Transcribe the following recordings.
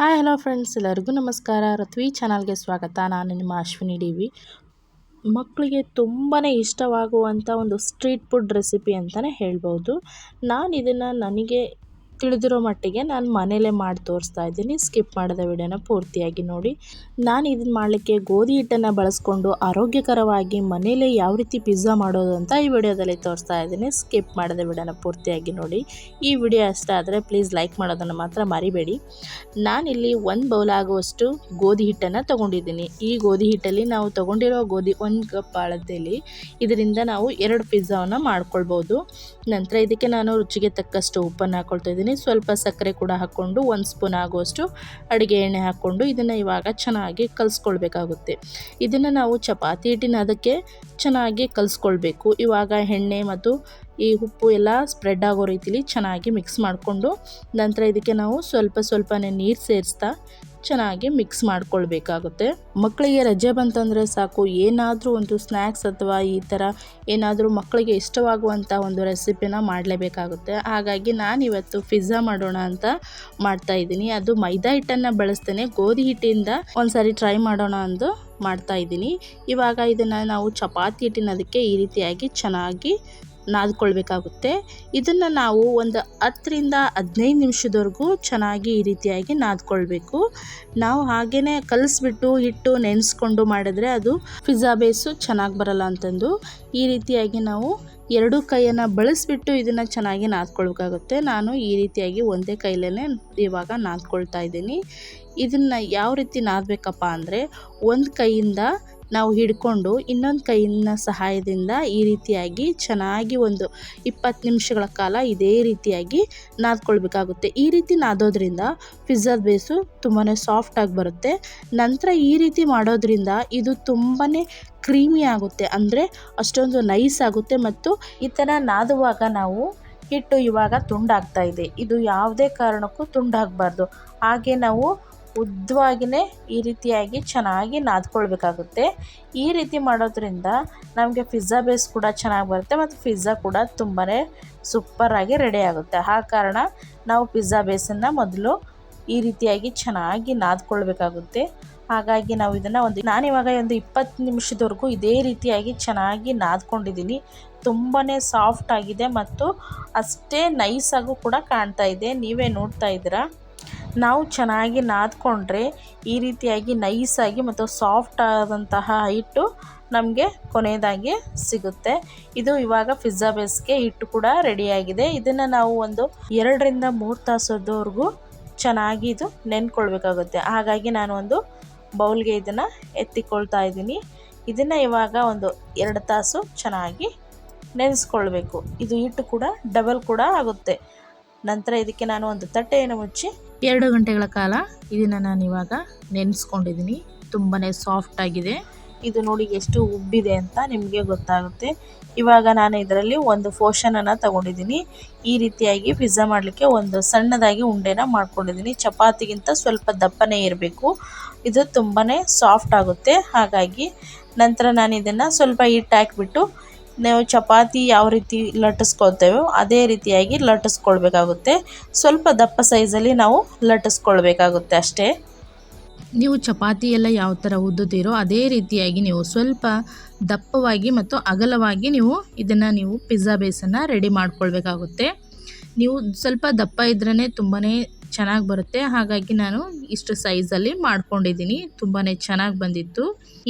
Hi hello friends ಎಲ್ಲರಿಗೂ ನಮಸ್ಕಾರ. ರತ್ವಿ ಚಾನಲ್ಗೆ ಸ್ವಾಗತ. ನಾನು ನಿಮ್ಮ ಅಶ್ವಿನಿ ಡಿ ವಿ. ಮಕ್ಕಳಿಗೆ ತುಂಬಾ ಇಷ್ಟವಾಗುವಂಥ ಒಂದು ಸ್ಟ್ರೀಟ್ ಫುಡ್ ರೆಸಿಪಿ ಅಂತಲೇ ಹೇಳ್ಬೋದು. ನಾನು ಇದನ್ನು ನನಗೆ ತಿಳಿದಿರೋ ಮಟ್ಟಿಗೆ ನಾನು ಮನೇಲೇ ಮಾಡಿ ತೋರಿಸ್ತಾ ಇದ್ದೀನಿ. ಸ್ಕಿಪ್ ಮಾಡಿದ ವಿಡಿಯೋನ ಪೂರ್ತಿಯಾಗಿ ನೋಡಿ. ನಾನು ಇದನ್ನು ಮಾಡಲಿಕ್ಕೆ ಗೋಧಿ ಹಿಟ್ಟನ್ನು ಬಳಸ್ಕೊಂಡು ಆರೋಗ್ಯಕರವಾಗಿ ಮನೇಲೇ ಯಾವ ರೀತಿ ಪಿಜ್ಜಾ ಮಾಡೋದು ಅಂತ ಈ ವಿಡಿಯೋದಲ್ಲಿ ತೋರಿಸ್ತಾ ಇದ್ದೀನಿ. ಸ್ಕಿಪ್ ಮಾಡಿದ ವಿಡಿಯೋನ ಪೂರ್ತಿಯಾಗಿ ನೋಡಿ. ಈ ವಿಡಿಯೋ ಇಷ್ಟ ಆದರೆ ಪ್ಲೀಸ್ ಲೈಕ್ ಮಾಡೋದನ್ನು ಮಾತ್ರ ಮರಿಬೇಡಿ. ನಾನಿಲ್ಲಿ ಒಂದು ಬೌಲ್ ಆಗುವಷ್ಟು ಗೋಧಿ ಹಿಟ್ಟನ್ನು ತೊಗೊಂಡಿದ್ದೀನಿ. ಈ ಗೋಧಿ ಹಿಟ್ಟಲ್ಲಿ ನಾವು ತೊಗೊಂಡಿರೋ ಗೋಧಿ ಒಂದು ಕಪ್ ಅಳತೆಯಲ್ಲಿ ಇದರಿಂದ ನಾವು ಎರಡು ಪಿಜ್ಜಾವನ್ನು ಮಾಡ್ಕೊಳ್ಬೋದು. ನಂತರ ಇದಕ್ಕೆ ನಾನು ರುಚಿಗೆ ತಕ್ಕಷ್ಟು ಉಪ್ಪನ್ನು ಹಾಕ್ಕೊಳ್ತಾ ಇದ್ದೀನಿ. ಸ್ವಲ್ಪ ಸಕ್ಕರೆ ಕೂಡ ಹಾಕ್ಕೊಂಡು ಒಂದು ಸ್ಪೂನ್ ಆಗೋಷ್ಟು ಅಡುಗೆ ಎಣ್ಣೆ ಹಾಕ್ಕೊಂಡು ಇದನ್ನು ಇವಾಗ ಚೆನ್ನಾಗಿ ಕಲಿಸ್ಕೊಳ್ಬೇಕಾಗುತ್ತೆ. ಇದನ್ನು ನಾವು ಚಪಾತಿ ಹಿಟ್ಟಿನ ಅದಕ್ಕೆ ಚೆನ್ನಾಗಿ ಕಲಿಸ್ಕೊಳ್ಬೇಕು. ಇವಾಗ ಎಣ್ಣೆ ಮತ್ತು ಈ ಉಪ್ಪು ಎಲ್ಲ ಸ್ಪ್ರೆಡ್ ಆಗೋ ರೀತಿಲಿ ಚೆನ್ನಾಗಿ ಮಿಕ್ಸ್ ಮಾಡಿಕೊಂಡು ನಂತರ ಇದಕ್ಕೆ ನಾವು ಸ್ವಲ್ಪ ಸ್ವಲ್ಪನೇ ನೀರು ಸೇರಿಸ್ತಾ ಚೆನ್ನಾಗಿ ಮಿಕ್ಸ್ ಮಾಡ್ಕೊಳ್ಬೇಕಾಗುತ್ತೆ. ಮಕ್ಕಳಿಗೆ ರಜೆ ಬಂತಂದರೆ ಸಾಕು, ಏನಾದರೂ ಒಂದು ಸ್ನ್ಯಾಕ್ಸ್ ಅಥವಾ ಈ ಥರ ಏನಾದರೂ ಮಕ್ಕಳಿಗೆ ಇಷ್ಟವಾಗುವಂಥ ಒಂದು ರೆಸಿಪಿನ ಮಾಡಲೇಬೇಕಾಗುತ್ತೆ. ಹಾಗಾಗಿ ನಾನಿವತ್ತು ಪಿಜ್ಜಾ ಮಾಡೋಣ ಅಂತ ಮಾಡ್ತಾ ಇದ್ದೀನಿ. ಅದು ಮೈದಾ ಹಿಟ್ಟನ್ನು ಬಳಸ್ತೇನೆ. ಗೋಧಿ ಹಿಟ್ಟಿಂದ ಒಂದ್ಸರಿ ಟ್ರೈ ಮಾಡೋಣ ಅಂದು ಮಾಡ್ತಾ ಇದ್ದೀನಿ. ಇವಾಗ ಇದನ್ನು ನಾವು ಚಪಾತಿ ಹಿಟ್ಟಿನ ಅದಕ್ಕೆ ಈ ರೀತಿಯಾಗಿ ಚೆನ್ನಾಗಿ ನಾದ್ಕೊಳ್ಬೇಕಾಗುತ್ತೆ. ಇದನ್ನು ನಾವು ಒಂದು ಹತ್ತರಿಂದ ಹದಿನೈದು ನಿಮಿಷದವರೆಗೂ ಚೆನ್ನಾಗಿ ಈ ರೀತಿಯಾಗಿ ನಾದ್ಕೊಳ್ಬೇಕು. ನಾವು ಹಾಗೇ ಕಲಿಸ್ಬಿಟ್ಟು ಹಿಟ್ಟು ನೆನೆಸ್ಕೊಂಡು ಮಾಡಿದ್ರೆ ಅದು ಪಿಜ್ಜಾ ಬೇಸು ಚೆನ್ನಾಗಿ ಬರಲ್ಲ ಅಂತಂದು. ಈ ರೀತಿಯಾಗಿ ನಾವು ಎರಡು ಕೈಯನ್ನು ಬಳಸಿಬಿಟ್ಟು ಇದನ್ನು ಚೆನ್ನಾಗಿ ನಾದ್ಕೊಳ್ಬೇಕಾಗುತ್ತೆ. ನಾನು ಈ ರೀತಿಯಾಗಿ ಒಂದೇ ಕೈಲೇ ಇವಾಗ ನಾದ್ಕೊಳ್ತಾ ಇದ್ದೀನಿ. ಇದನ್ನು ಯಾವ ರೀತಿ ನಾದಬೇಕಪ್ಪ ಅಂದರೆ, ಒಂದು ಕೈಯಿಂದ ನಾವು ಹಿಡ್ಕೊಂಡು ಇನ್ನೊಂದು ಕೈಯಿನ ಸಹಾಯದಿಂದ ಈ ರೀತಿಯಾಗಿ ಚೆನ್ನಾಗಿ ಒಂದು ಇಪ್ಪತ್ತು ನಿಮಿಷಗಳ ಕಾಲ ಇದೇ ರೀತಿಯಾಗಿ ನಾದ್ಕೊಳ್ಬೇಕಾಗುತ್ತೆ. ಈ ರೀತಿ ನಾದೋದ್ರಿಂದ ಪಿಜ್ಜಾ ಬೇಸು ತುಂಬಾ ಸಾಫ್ಟಾಗಿ ಬರುತ್ತೆ. ನಂತರ ಈ ರೀತಿ ಮಾಡೋದ್ರಿಂದ ಇದು ತುಂಬಾ ಕ್ರೀಮಿ ಆಗುತ್ತೆ. ಅಂದರೆ ಅಷ್ಟೊಂದು ನೈಸ್ ಆಗುತ್ತೆ ಮತ್ತು ಈ ಥರ ನಾದುವಾಗ ನಾವು ಹಿಟ್ಟು ಇವಾಗ ತುಂಡಾಗ್ತಾ ಇದೆ. ಇದು ಯಾವುದೇ ಕಾರಣಕ್ಕೂ ತುಂಡಾಗಬಾರ್ದು. ಹಾಗೆ ನಾವು ಉದ್ದವಾಗಿಯೇ ಈ ರೀತಿಯಾಗಿ ಚೆನ್ನಾಗಿ ನಾದ್ಕೊಳ್ಬೇಕಾಗುತ್ತೆ. ಈ ರೀತಿ ಮಾಡೋದ್ರಿಂದ ನಮಗೆ ಪಿಜ್ಜಾ ಬೇಸ್ ಕೂಡ ಚೆನ್ನಾಗಿ ಬರುತ್ತೆ ಮತ್ತು ಪಿಜ್ಜಾ ಕೂಡ ತುಂಬಾ ಸೂಪರಾಗಿ ರೆಡಿ ಆಗುತ್ತೆ. ಆ ಕಾರಣ ನಾವು ಪಿಜ್ಜಾ ಬೇಸನ್ನು ಮೊದಲು ಈ ರೀತಿಯಾಗಿ ಚೆನ್ನಾಗಿ ನಾದ್ಕೊಳ್ಬೇಕಾಗುತ್ತೆ. ಹಾಗಾಗಿ ನಾವು ಇದನ್ನು ಒಂದು ನಾನಿವಾಗ ಒಂದು ಇಪ್ಪತ್ತು ನಿಮಿಷದವರೆಗೂ ಇದೇ ರೀತಿಯಾಗಿ ಚೆನ್ನಾಗಿ ನಾದ್ಕೊಂಡಿದ್ದೀನಿ. ತುಂಬಾ ಸಾಫ್ಟ್ ಆಗಿದೆ ಮತ್ತು ಅಷ್ಟೇ ನೈಸಾಗೂ ಕೂಡ ಕಾಣ್ತಾ ಇದೆ. ನೀವೇ ನೋಡ್ತಾ ಇದ್ದೀರಾ? ನಾವು ಚೆನ್ನಾಗಿ ನಾದ್ಕೊಂಡ್ರೆ ಈ ರೀತಿಯಾಗಿ ನೈಸಾಗಿ ಮತ್ತು ಸಾಫ್ಟ್ ಆದಂತಹ ಹಿಟ್ಟು ನಮಗೆ ಕೊನೆಯದಾಗಿ ಸಿಗುತ್ತೆ. ಇದು ಇವಾಗ ಪಿಜ್ಜಾ ಬೇಸ್ಗೆ ಹಿಟ್ಟು ಕೂಡ ರೆಡಿಯಾಗಿದೆ ಇದನ್ನು ನಾವು ಒಂದು ಎರಡರಿಂದ ಮೂರು ತಾಸದವರೆಗೂ ಚೆನ್ನಾಗಿ ಇದು ನೆನ್ಕೊಳ್ಬೇಕಾಗುತ್ತೆ. ಹಾಗಾಗಿ ನಾನು ಒಂದು ಬೌಲ್ಗೆ ಇದನ್ನು ಎತ್ತಿಕೊಳ್ತಾ ಇದ್ದೀನಿ. ಇದನ್ನು ಇವಾಗ ಒಂದು ಎರಡು ತಾಸು ಚೆನ್ನಾಗಿ ನೆನೆಸ್ಕೊಳ್ಬೇಕು. ಇದು ಹಿಟ್ಟು ಕೂಡ ಡಬಲ್ ಕೂಡ ಆಗುತ್ತೆ. ನಂತರ ಇದಕ್ಕೆ ನಾನು ಒಂದು ತಟ್ಟೆಯನ್ನು ಮುಚ್ಚಿ ಎರಡು ಗಂಟೆಗಳ ಕಾಲ ಇದನ್ನು ನಾನು ಇವಾಗ ನೆನೆಸ್ಕೊಂಡಿದ್ದೀನಿ ತುಂಬಾ ಸಾಫ್ಟ್ ಆಗಿದೆ. ಇದು ನೋಡಿ ಎಷ್ಟು ಉಬ್ಬಿದೆ ಅಂತ ನಿಮಗೆ ಗೊತ್ತಾಗುತ್ತೆ. ಇವಾಗ ನಾನು ಇದರಲ್ಲಿ ಒಂದು ಪೋರ್ಷನನ್ನು ತಗೊಂಡಿದ್ದೀನಿ ಈ ರೀತಿಯಾಗಿ ಪಿಜ್ಜಾ ಮಾಡಲಿಕ್ಕೆ ಒಂದು ಸಣ್ಣದಾಗಿ ಉಂಡೆನ ಮಾಡ್ಕೊಂಡಿದ್ದೀನಿ ಚಪಾತಿಗಿಂತ ಸ್ವಲ್ಪ ದಪ್ಪನೇ ಇರಬೇಕು. ಇದು ತುಂಬಾ ಸಾಫ್ಟ್ ಆಗುತ್ತೆ. ಹಾಗಾಗಿ ನಂತರ ನಾನು ಇದನ್ನು ಸ್ವಲ್ಪ ಹಿಟ್ಟು ಹಾಕಿಬಿಟ್ಟು ನಾವು ಚಪಾತಿ ಯಾವ ರೀತಿ ಲಟ್ಟಿಸ್ಕೊಳ್ತೇವೋ ಅದೇ ರೀತಿಯಾಗಿ ಲಟ್ಟಿಸ್ಕೊಳ್ಬೇಕಾಗುತ್ತೆ. ಸ್ವಲ್ಪ ದಪ್ಪ ಸೈಜಲ್ಲಿ ನಾವು ಲಟ್ಟಿಸ್ಕೊಳ್ಬೇಕಾಗುತ್ತೆ ಅಷ್ಟೇ. ನೀವು ಚಪಾತಿ ಎಲ್ಲ ಯಾವ ಥರ ಉದ್ದುತ್ತೀರೋ ಅದೇ ರೀತಿಯಾಗಿ ನೀವು ಸ್ವಲ್ಪ ದಪ್ಪವಾಗಿ ಮತ್ತು ಅಗಲವಾಗಿ ನೀವು ಇದನ್ನು ನೀವು ಪಿಜ್ಜಾ ಬೇಸನ್ನು ರೆಡಿ ಮಾಡ್ಕೊಳ್ಬೇಕಾಗುತ್ತೆ. ನೀವು ಸ್ವಲ್ಪ ದಪ್ಪ ಇದ್ರೇ ತುಂಬಾ ಚೆನ್ನಾಗಿ ಬರುತ್ತೆ. ಹಾಗಾಗಿ ನಾನು ಇಷ್ಟು ಸೈಜಲ್ಲಿ ಮಾಡ್ಕೊಂಡಿದ್ದೀನಿ. ತುಂಬಾ ಚೆನ್ನಾಗಿ ಬಂದಿತ್ತು.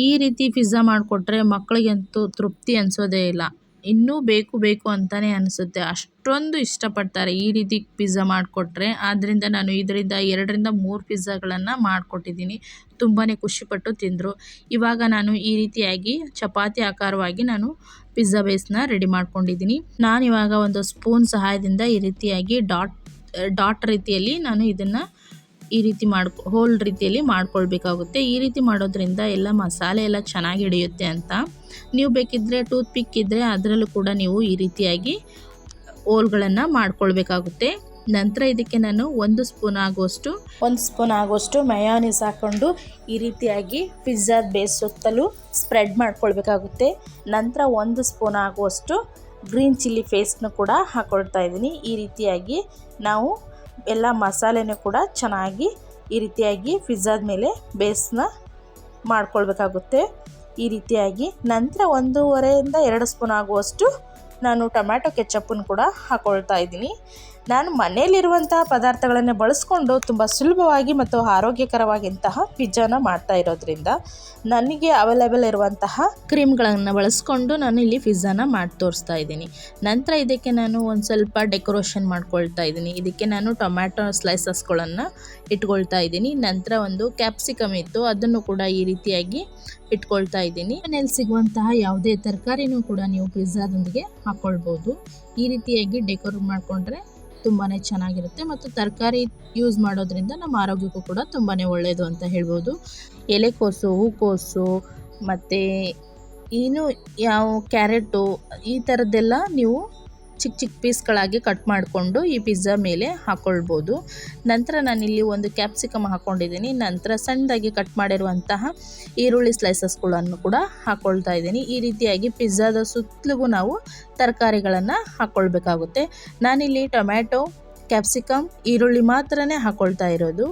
ಈ ರೀತಿ ಪಿಜ್ಜಾ ಮಾಡಿಕೊಟ್ರೆ ಮಕ್ಕಳಿಗಂತೂ ತೃಪ್ತಿ ಅನಿಸೋದೇ ಇಲ್ಲ. ಇನ್ನೂ ಬೇಕು ಬೇಕು ಅಂತಲೇ ಅನಿಸುತ್ತೆ. ಅಷ್ಟೊಂದು ಇಷ್ಟಪಡ್ತಾರೆ ಈ ರೀತಿ ಪಿಜ್ಜಾ ಮಾಡಿಕೊಟ್ರೆ. ಆದ್ದರಿಂದ ನಾನು ಇದರಿಂದ ಎರಡರಿಂದ ಮೂರು ಪಿಜ್ಜಾಗಳನ್ನು ಮಾಡಿಕೊಟ್ಟಿದ್ದೀನಿ. ತುಂಬಾ ಖುಷಿಪಟ್ಟು ತಿಂದರು. ಇವಾಗ ನಾನು ಈ ರೀತಿಯಾಗಿ ಚಪಾತಿ ಆಕಾರವಾಗಿ ನಾನು ಪಿಜ್ಜಾ ಬೇಸ್ನ ರೆಡಿ ಮಾಡ್ಕೊಂಡಿದ್ದೀನಿ. ನಾನಿವಾಗ ಒಂದು ಸ್ಪೂನ್ ಸಹಾಯದಿಂದ ಈ ರೀತಿಯಾಗಿ ಡಾಟ್ ಡಾಟ್ ರೀತಿಯಲ್ಲಿ ನಾನು ಇದನ್ನು ಈ ರೀತಿ ಮಾಡ್ ಹೋಲ್ ರೀತಿಯಲ್ಲಿ ಮಾಡ್ಕೊಳ್ಬೇಕಾಗುತ್ತೆ. ಈ ರೀತಿ ಮಾಡೋದ್ರಿಂದ ಎಲ್ಲ ಮಸಾಲೆ ಎಲ್ಲ ಚೆನ್ನಾಗಿ ಹಿಡಿಯುತ್ತೆ ಅಂತ. ನೀವು ಬೇಕಿದ್ದರೆ ಟೂತ್ ಪಿಕ್ ಇದ್ದರೆ ಅದರಲ್ಲೂ ಕೂಡ ನೀವು ಈ ರೀತಿಯಾಗಿ ಹೋಲ್ಗಳನ್ನು ಮಾಡ್ಕೊಳ್ಬೇಕಾಗುತ್ತೆ. ನಂತರ ಇದಕ್ಕೆ ನಾನು ಒಂದು ಸ್ಪೂನ್ ಆಗುವಷ್ಟು, ಒಂದು ಸ್ಪೂನ್ ಆಗುವಷ್ಟು ಮಯೋನೀಸ್ ಹಾಕ್ಕೊಂಡು ಈ ರೀತಿಯಾಗಿ ಪಿಜ್ಜಾದ ಬೇಸ್ ಸುತ್ತಲೂ ಸ್ಪ್ರೆಡ್ ಮಾಡ್ಕೊಳ್ಬೇಕಾಗುತ್ತೆ. ನಂತರ ಒಂದು ಸ್ಪೂನ್ ಆಗುವಷ್ಟು ಗ್ರೀನ್ ಚಿಲ್ಲಿ ಪೇಸ್ಟ್ನ ಕೂಡ ಹಾಕ್ಕೊಳ್ತಾ ಇದ್ದೀನಿ. ಈ ರೀತಿಯಾಗಿ ನಾವು ಎಲ್ಲ ಮಸಾಲೆನೂ ಕೂಡ ಚೆನ್ನಾಗಿ ಈ ರೀತಿಯಾಗಿ ಪಿಜ್ಜಾದ ಮೇಲೆ ಬೇಸ್ನ ಮಾಡ್ಕೊಳ್ಬೇಕಾಗುತ್ತೆ. ಈ ರೀತಿಯಾಗಿ ನಂತರ ಒಂದೂವರೆಯಿಂದ ಎರಡು ಸ್ಪೂನ್ ಆಗುವಷ್ಟು ನಾನು ಟೊಮ್ಯಾಟೊ ಕೆಚಪ್ಪನ್ನು ಕೂಡ ಹಾಕ್ಕೊಳ್ತಾ ಇದ್ದೀನಿ. ನಾನು ಮನೆಯಲ್ಲಿರುವಂತಹ ಪದಾರ್ಥಗಳನ್ನು ಬಳಸ್ಕೊಂಡು ತುಂಬ ಸುಲಭವಾಗಿ ಮತ್ತು ಆರೋಗ್ಯಕರವಾಗಿಂತಹ ಪಿಜ್ಜಾನ ಮಾಡ್ತಾ ಇರೋದ್ರಿಂದ ನನಗೆ ಅವೈಲೇಬಲ್ ಇರುವಂತಹ ಕ್ರೀಮ್ಗಳನ್ನು ಬಳಸ್ಕೊಂಡು ನಾನು ಇಲ್ಲಿ ಪಿಜ್ಜಾನ ಮಾಡಿ ತೋರಿಸ್ತಾ ಇದ್ದೀನಿ. ನಂತರ ಇದಕ್ಕೆ ನಾನು ಒಂದು ಸ್ವಲ್ಪ ಡೆಕೋರೇಷನ್ ಮಾಡ್ಕೊಳ್ತಾ ಇದ್ದೀನಿ. ಇದಕ್ಕೆ ನಾನು ಟೊಮ್ಯಾಟೊ ಸ್ಲೈಸಸ್ಗಳನ್ನು ಇಟ್ಕೊಳ್ತಾ ಇದ್ದೀನಿ. ನಂತರ ಒಂದು ಕ್ಯಾಪ್ಸಿಕಮ್ ಇತ್ತು, ಅದನ್ನು ಕೂಡ ಈ ರೀತಿಯಾಗಿ ಇಟ್ಕೊಳ್ತಾ ಇದ್ದೀನಿ. ಮನೇಲಿ ಸಿಗುವಂತಹ ಯಾವುದೇ ತರಕಾರಿನೂ ಕೂಡ ನೀವು ಪಿಜ್ಜಾದೊಂದಿಗೆ ಹಾಕ್ಕೊಳ್ಬೋದು ಈ ರೀತಿಯಾಗಿ ಡೆಕೋರೇಟ್ ಮಾಡಿಕೊಂಡ್ರೆ ತುಂಬಾ ಚೆನ್ನಾಗಿರುತ್ತೆ ಮತ್ತು ತರಕಾರಿ ಯೂಸ್ ಮಾಡೋದ್ರಿಂದ ನಮ್ಮ ಆರೋಗ್ಯಕ್ಕೂ ಕೂಡ ತುಂಬಾ ಒಳ್ಳೆಯದು ಅಂತ ಹೇಳ್ಬೋದು. ಎಲೆಕೋಸು ಹೂಕೋಸು ಮತ್ತು ಏನು, ಯಾವ ಕ್ಯಾರೆಟು ಈ ಥರದ್ದೆಲ್ಲ ನೀವು ಚಿಕ್ಕ ಚಿಕ್ಕ ಪೀಸ್ಗಳಾಗಿ ಕಟ್ ಮಾಡಿಕೊಂಡು ಈ ಪಿಜ್ಜಾ ಮೇಲೆ ಹಾಕ್ಕೊಳ್ಬೋದು ನಂತರ ನಾನಿಲ್ಲಿ ಒಂದು ಕ್ಯಾಪ್ಸಿಕಮ್ ಹಾಕ್ಕೊಂಡಿದ್ದೀನಿ ನಂತರ ಸಣ್ಣದಾಗಿ ಕಟ್ ಮಾಡಿರುವಂತಹ ಈರುಳ್ಳಿ ಸ್ಲೈಸಸ್ಗಳನ್ನು ಕೂಡ ಹಾಕ್ಕೊಳ್ತಾ ಇದ್ದೀನಿ. ಈ ರೀತಿಯಾಗಿ ಪಿಜ್ಜಾದ ಸುತ್ತಲಿಗೂ ನಾವು ತರಕಾರಿಗಳನ್ನು ಹಾಕ್ಕೊಳ್ಬೇಕಾಗುತ್ತೆ ನಾನಿಲ್ಲಿ ಟೊಮ್ಯಾಟೊ, ಕ್ಯಾಪ್ಸಿಕಮ್, ಈರುಳ್ಳಿ ಮಾತ್ರನೇ ಹಾಕ್ಕೊಳ್ತಾ ಇರೋದು.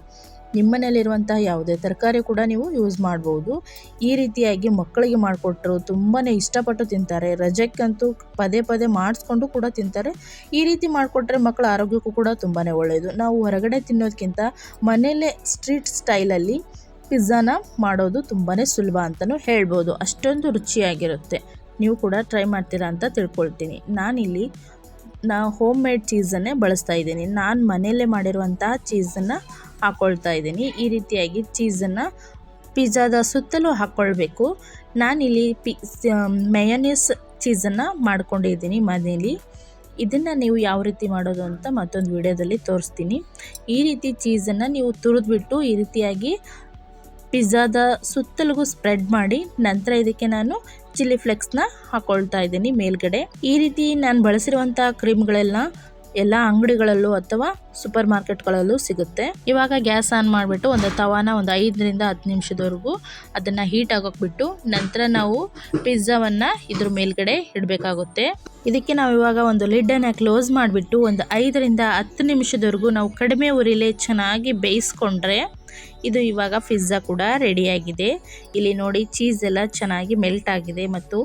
ನಿಮ್ಮನೇಲಿರುವಂತಹ ಯಾವುದೇ ತರಕಾರಿ ಕೂಡ ನೀವು ಯೂಸ್ ಮಾಡ್ಬೋದು. ಈ ರೀತಿಯಾಗಿ ಮಕ್ಕಳಿಗೆ ಮಾಡಿಕೊಟ್ರು ತುಂಬಾ ಇಷ್ಟಪಟ್ಟು ತಿಂತಾರೆ. ರಜೆಕ್ಕಂತೂ ಪದೇ ಪದೇ ಮಾಡಿಸ್ಕೊಂಡು ಕೂಡ ತಿಂತಾರೆ. ಈ ರೀತಿ ಮಾಡಿಕೊಟ್ರೆ ಮಕ್ಕಳ ಆರೋಗ್ಯಕ್ಕೂ ಕೂಡ ತುಂಬಾ ಒಳ್ಳೆಯದು ನಾವು ಹೊರಗಡೆ ತಿನ್ನೋದಕ್ಕಿಂತ ಮನೆಯಲ್ಲೇ ಸ್ಟ್ರೀಟ್ ಸ್ಟೈಲಲ್ಲಿ ಪಿಜ್ಜಾನ ಮಾಡೋದು ತುಂಬಾ ಸುಲಭ ಅಂತಲೂ ಹೇಳ್ಬೋದು. ಅಷ್ಟೊಂದು ರುಚಿಯಾಗಿರುತ್ತೆ. ನೀವು ಕೂಡ ಟ್ರೈ ಮಾಡ್ತೀರಾ ಅಂತ ತಿಳ್ಕೊಳ್ತೀನಿ. ನಾನಿಲ್ಲಿ ನಾ ಹೋಮ್ ಮೇಡ್ ಚೀಸನ್ನೇ ಬಳಸ್ತಾ ಇದ್ದೀನಿ. ನಾನು ಮನೆಯಲ್ಲೇ ಮಾಡಿರುವಂತಹ ಚೀಸನ್ನು ಹಾಕ್ಕೊಳ್ತಾ ಇದ್ದೀನಿ. ಈ ರೀತಿಯಾಗಿ ಚೀಸನ್ನು ಪಿಜ್ಜಾದ ಸುತ್ತಲೂ ಹಾಕ್ಕೊಳ್ಬೇಕು ನಾನಿಲ್ಲಿ ಪಿ ಮೆಯನೀಸ್ ಚೀಸನ್ನು ಮಾಡ್ಕೊಂಡಿದ್ದೀನಿ ಮನೇಲಿ. ಇದನ್ನು ನೀವು ಯಾವ ರೀತಿ ಮಾಡೋದು ಅಂತ ಮತ್ತೊಂದು ವಿಡಿಯೋದಲ್ಲಿ ತೋರಿಸ್ತೀನಿ. ಈ ರೀತಿ ಚೀಸನ್ನು ನೀವು ತುರಿದ್ಬಿಟ್ಟು ಈ ರೀತಿಯಾಗಿ ಪಿಜ್ಜಾದ ಸುತ್ತಲಿಗೂ ಸ್ಪ್ರೆಡ್ ಮಾಡಿ ನಂತರ ಇದಕ್ಕೆ ನಾನು ಚಿಲ್ಲಿ ಫ್ಲೆಕ್ಸ್ನ ಹಾಕ್ಕೊಳ್ತಾ ಇದ್ದೀನಿ ಮೇಲ್ಗಡೆ. ಈ ರೀತಿ ನಾನು ಬಳಸಿರುವಂಥ ಕ್ರೀಮ್ಗಳೆಲ್ಲ ಎಲ್ಲ ಅಂಗಡಿಗಳಲ್ಲೂ ಅಥವಾ ಸೂಪರ್ ಮಾರ್ಕೆಟ್ಗಳಲ್ಲೂ ಸಿಗುತ್ತೆ. ಇವಾಗ ಗ್ಯಾಸ್ ಆನ್ ಮಾಡಿಬಿಟ್ಟು ಒಂದು ತವಾನ ಒಂದು ಐದರಿಂದ ಹತ್ತು ನಿಮಿಷದವರೆಗೂ ಅದನ್ನು ಹೀಟ್ ಆಗೋಕ್ಬಿಟ್ಟು ನಂತರ ನಾವು ಪಿಜ್ಜಾವನ್ನು ಇದ್ರ ಮೇಲ್ಗಡೆ ಇಡಬೇಕಾಗುತ್ತೆ. ಇದಕ್ಕೆ ನಾವು ಇವಾಗ ಒಂದು ಲಿಡ್ಡನ್ನು ಕ್ಲೋಸ್ ಮಾಡಿಬಿಟ್ಟು ಒಂದು ಐದರಿಂದ ಹತ್ತು ನಿಮಿಷದವರೆಗೂ ನಾವು ಕಡಿಮೆ ಉರಿಲೇ ಚೆನ್ನಾಗಿ ಬೇಯಿಸ್ಕೊಂಡ್ರೆ ಇದು ಇವಾಗ ಪಿಜ್ಜಾ ಕೂಡ ರೆಡಿಯಾಗಿದೆ ಇಲ್ಲಿ ನೋಡಿ ಚೀಸ್ ಎಲ್ಲ ಚೆನ್ನಾಗಿ ಮೆಲ್ಟ್ ಆಗಿದೆ ಮತ್ತು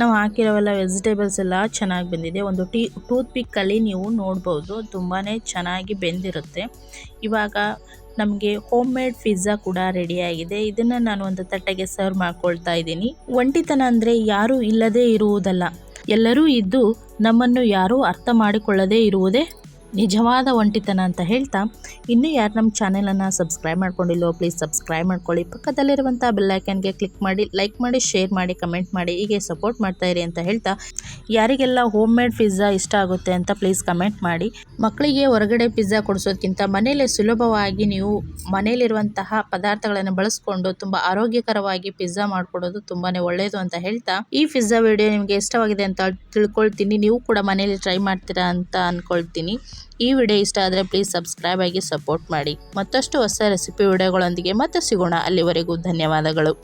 ನಾವು ಹಾಕಿರೋವೆಲ್ಲ ವೆಜಿಟೇಬಲ್ಸ್ ಎಲ್ಲ ಚೆನ್ನಾಗಿ ಬಂದಿದೆ. ಒಂದು ಟೀ ಟೂತ್ ಪಿಕ್ಕಲ್ಲಿ ನೀವು ನೋಡ್ಬೋದು ತುಂಬಾ ಚೆನ್ನಾಗಿ ಬೆಂದಿರುತ್ತೆ. ಇವಾಗ ನಮಗೆ ಹೋಮ್ ಮೇಡ್ ಪಿಜ್ಜಾ ಕೂಡ ರೆಡಿಯಾಗಿದೆ ಇದನ್ನು ನಾನು ಒಂದು ತಟ್ಟೆಗೆ ಸರ್ವ್ ಮಾಡ್ಕೊಳ್ತಾ ಇದ್ದೀನಿ. ಒಂಟಿತನ ಅಂದರೆ ಯಾರೂ ಇಲ್ಲದೇ ಇರುವುದಲ್ಲ. ಎಲ್ಲರೂ ಇದ್ದು ನಮ್ಮನ್ನು ಯಾರೂ ಅರ್ಥ ಮಾಡಿಕೊಳ್ಳದೇ ಇರುವುದೇ ನಿಜವಾದ ಒಂಟಿತನ ಅಂತ ಹೇಳ್ತಾ, ಇನ್ನೂ ಯಾರು ನಮ್ಮ ಚಾನೆಲನ್ನು ಸಬ್ಸ್ಕ್ರೈಬ್ ಮಾಡ್ಕೊಂಡಿಲ್ಲೋ ಪ್ಲೀಸ್ ಸಬ್ಸ್ಕ್ರೈಬ್ ಮಾಡ್ಕೊಳ್ಳಿ. ಪಕ್ಕದಲ್ಲಿರುವಂಥ ಬೆಲ್ಲೈಕನ್ಗೆ ಕ್ಲಿಕ್ ಮಾಡಿ ಲೈಕ್ ಮಾಡಿ ಶೇರ್ ಮಾಡಿ ಕಮೆಂಟ್ ಮಾಡಿ, ಹೀಗೆ ಸಪೋರ್ಟ್ ಮಾಡ್ತಾ ಇರಿ ಅಂತ ಹೇಳ್ತಾ, ಯಾರಿಗೆಲ್ಲ ಹೋಮ್ ಮೇಡ್ ಪಿಜ್ಜಾ ಇಷ್ಟ ಆಗುತ್ತೆ ಅಂತ ಪ್ಲೀಸ್ ಕಮೆಂಟ್ ಮಾಡಿ. ಮಕ್ಕಳಿಗೆ ಹೊರಗಡೆ ಪಿಜ್ಜಾ ಕೊಡಿಸೋದಕ್ಕಿಂತ ಮನೆಯಲ್ಲೇ ಸುಲಭವಾಗಿ ನೀವು ಮನೆಯಲ್ಲಿರುವಂತಹ ಪದಾರ್ಥಗಳನ್ನು ಬಳಸ್ಕೊಂಡು ತುಂಬ ಆರೋಗ್ಯಕರವಾಗಿ ಪಿಜ್ಜಾ ಮಾಡಿಕೊಡೋದು ತುಂಬಾ ಒಳ್ಳೆಯದು ಅಂತ ಹೇಳ್ತಾ, ಈ ಪಿಜ್ಜಾ ವಿಡಿಯೋ ನಿಮಗೆ ಇಷ್ಟವಾಗಿದೆ ಅಂತ ತಿಳ್ಕೊಳ್ತೀನಿ. ನೀವು ಕೂಡ ಮನೇಲಿ ಟ್ರೈ ಮಾಡ್ತೀರಾ ಅಂತ ಅಂದ್ಕೊಳ್ತೀನಿ ಈ ವಿಡಿಯೋ ಇಷ್ಟ ಆದರೆ ಪ್ಲೀಸ್ ಸಬ್ಸ್ಕ್ರೈಬ್ ಆಗಿ ಸಪೋರ್ಟ್ ಮಾಡಿ. ಮತ್ತಷ್ಟು ಹೊಸ ರೆಸಿಪಿ ವಿಡಿಯೋಗಳೊಂದಿಗೆ ಮತ್ತೆ ಸಿಗೋಣ. ಅಲ್ಲಿವರೆಗೂ ಧನ್ಯವಾದಗಳು.